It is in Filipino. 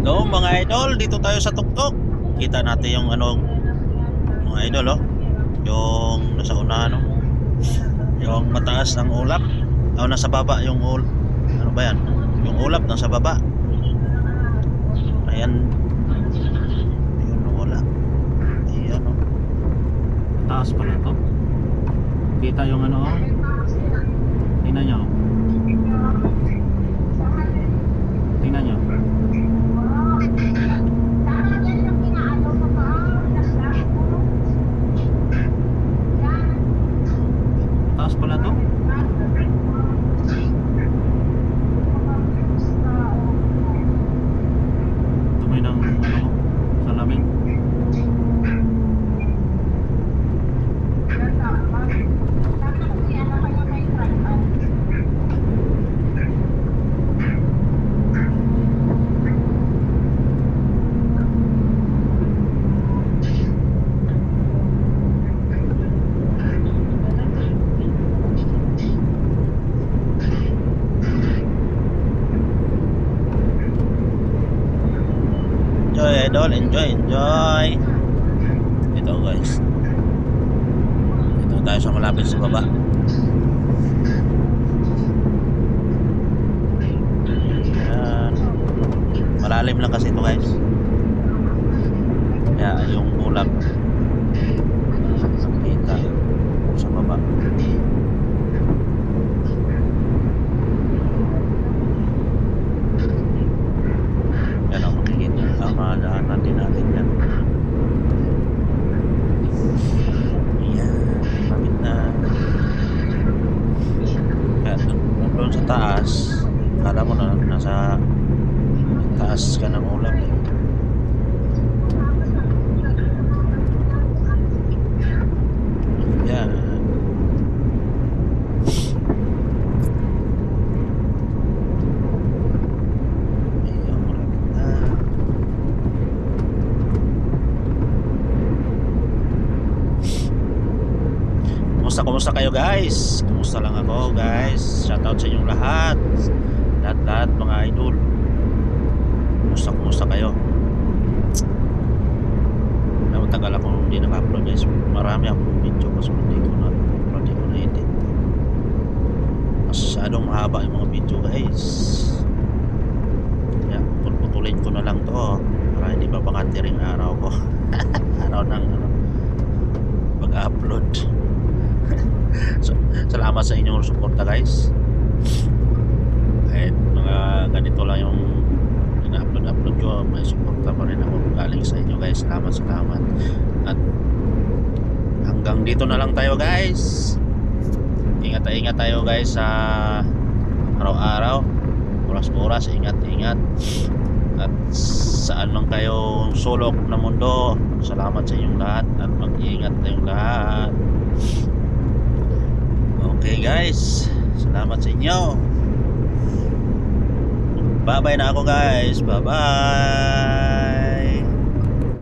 No, mga idol, dito tayo sa tuktok. Kita natin yung ano, mga idol, oh. Yung nasa unahan, oh. Yung mataas ng ulap. O, nasa baba yung ul... Ano ba yan? Yung ulap nasa baba. Ayan. Ayun, wala. Ayan, oh. Taas pala to. Kita yung ano, oh. Tingnan. Tingnan nyo. Taas pala to. Dumi ng ano, salamin. Enjoy, idol. Enjoy, enjoy. Ito, guys. Ito tayo sa malapit sa baba. Ayan. Malalim lang kasi ito, guys. Kaya yung ulap kita sa baba. Yan ang makikita. Tama, daanan din natin yan. Yan. Lapit na. Kaya dun- doon sa taas, kala mo na nasa taas ka ng ulap eh. Yan. Ayan, malapit na. Kumusta, kumusta kayo guys? Kumusta lang ako guys? Shoutout sa inyong lahat. Lahat-lahat mga idol. Kumusta, kumusta kayo? Na matagal ako hindi naka-upload guys. Marami akong video kasi hindi ko na upload, hindi ko na edit. Masyadong mahaba yung mga video guys. Kaya putulin ko na lang to para hindi mapangatiring araw ko. araw ng ano, pag-upload. So, salamat sa inyong suporta guys. Kahit mga ganito lang yung ina-upload upload ko, may suporta pa rin ako galing sa inyo guys. Salamat, salamat. At hanggang dito na lang tayo guys. Ingat ingat tayo guys sa araw-araw. Oras-oras, ingat-ingat. At saan lang kayo sulok na mundo, salamat sa inyong lahat at mag-iingat tayong lahat. Okay guys, salamat sa inyo. Bye-bye na ako guys. Bye-bye.